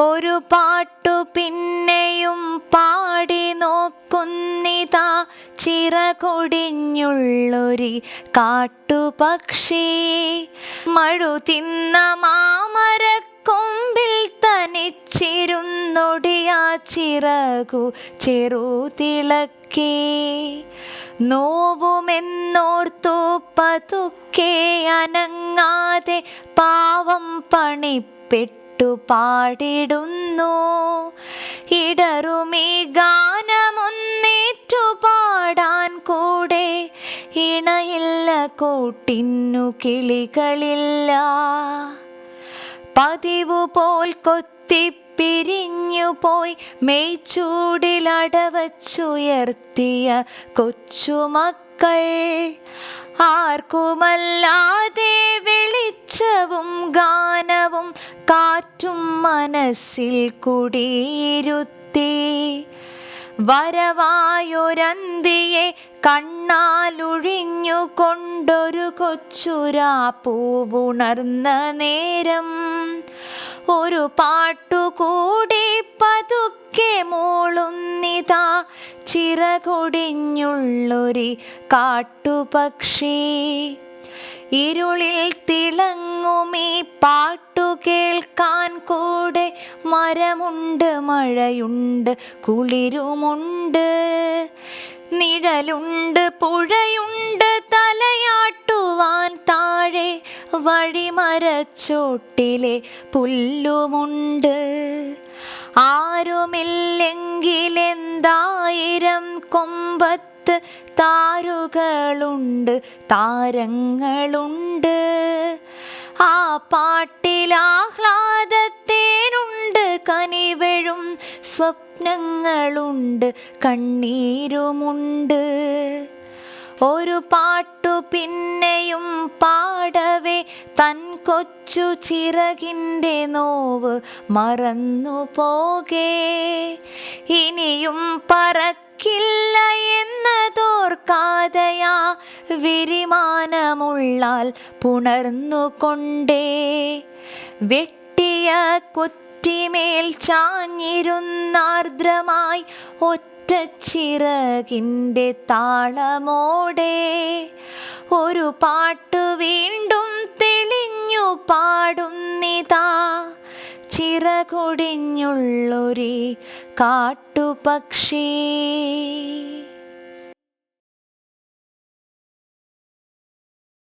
ഒരു പാട്ടു പിന്നെയും പാടി നോക്കുന്നിതാ. ചിറകൊടിഞ്ഞുള്ളൊരി കാട്ടുപക്ഷി. മഴു തിന്ന മാമരക്കൊമ്പിൽ തനിച്ചിരുന്നൊടിയാ ചിറകു ചെറുതിളക്കി നോവുമെന്നോർത്തു പതുക്കെ അനങ്ങാതെ പാവം പണിപ്പെട്ടു പാടിടുന്നു ഇടറുമീ ഗാനമൊന്നേറ്റു പാടാൻ കൂടെ. ഇണയില്ല കൂട്ടിന്നു കിളികളില്ല. പതിവു പോൽ കൊത്തിപ്പിരിഞ്ഞു പോയി മെയ്ച്ചൂടിലടവച്ചുയർത്തിയ കൊച്ചുമക്കൾ. ആർക്കുമല്ലാതെ വെളിച്ചവും ഗാനവും മനസ്സിൽ കുടിയിരുത്തി. വരവായൊരന്തിയെ കണ്ണാലൊഴിഞ്ഞുകൊണ്ടൊരു കൊച്ചുരാ പൂവുണർന്ന നേരം. ഒരു പാട്ടുകൂടി പതുക്കെ മൂളുന്നിതാ. ചിറകൊടിഞ്ഞുള്ളൊരി കാട്ടുപക്ഷി. ഇരുളിൽ മരമുണ്ട് മഴയുണ്ട് കുളിരുമുണ്ട്. നിഴലുണ്ട് പുഴയുണ്ട് തലയാട്ടുവാൻ താഴെ വഴിമരച്ചോട്ടിലെ പുല്ലുമുണ്ട്. ആരുമില്ലെങ്കിലെന്തായിരം കൊമ്പത്ത് താരുകളുണ്ട് താരങ്ങളുണ്ട്. ആ കനിവഴും സ്വപ്നങ്ങളുണ്ട് കണ്ണീരുമുണ്ട്. ഒരു പാട്ടു പിന്നെയും പാടവേ തൻ കൊച്ചു ചിറകിന്റെ നോവ് മറന്നു പോകേ. ഇനിയും പറക്കില്ല എന്നതോർക്കാതെയാ വിരിമാനമുള്ളാൽ പുണർന്നു പുണർന്നുകൊണ്ടേ. വെട്ടിയ കുറ്റിമേൽ ചാഞ്ഞിരുന്നാർദ്രമായി ഒറ്റച്ചിറകിന്റെ താളമോടെ. ഒരു പാട്ടു വീണ്ടും തെളിഞ്ഞു പാടുന്നിതാ. ചിറകൊടിഞ്ഞുള്ളൊരി കാട്ടുപക്ഷി.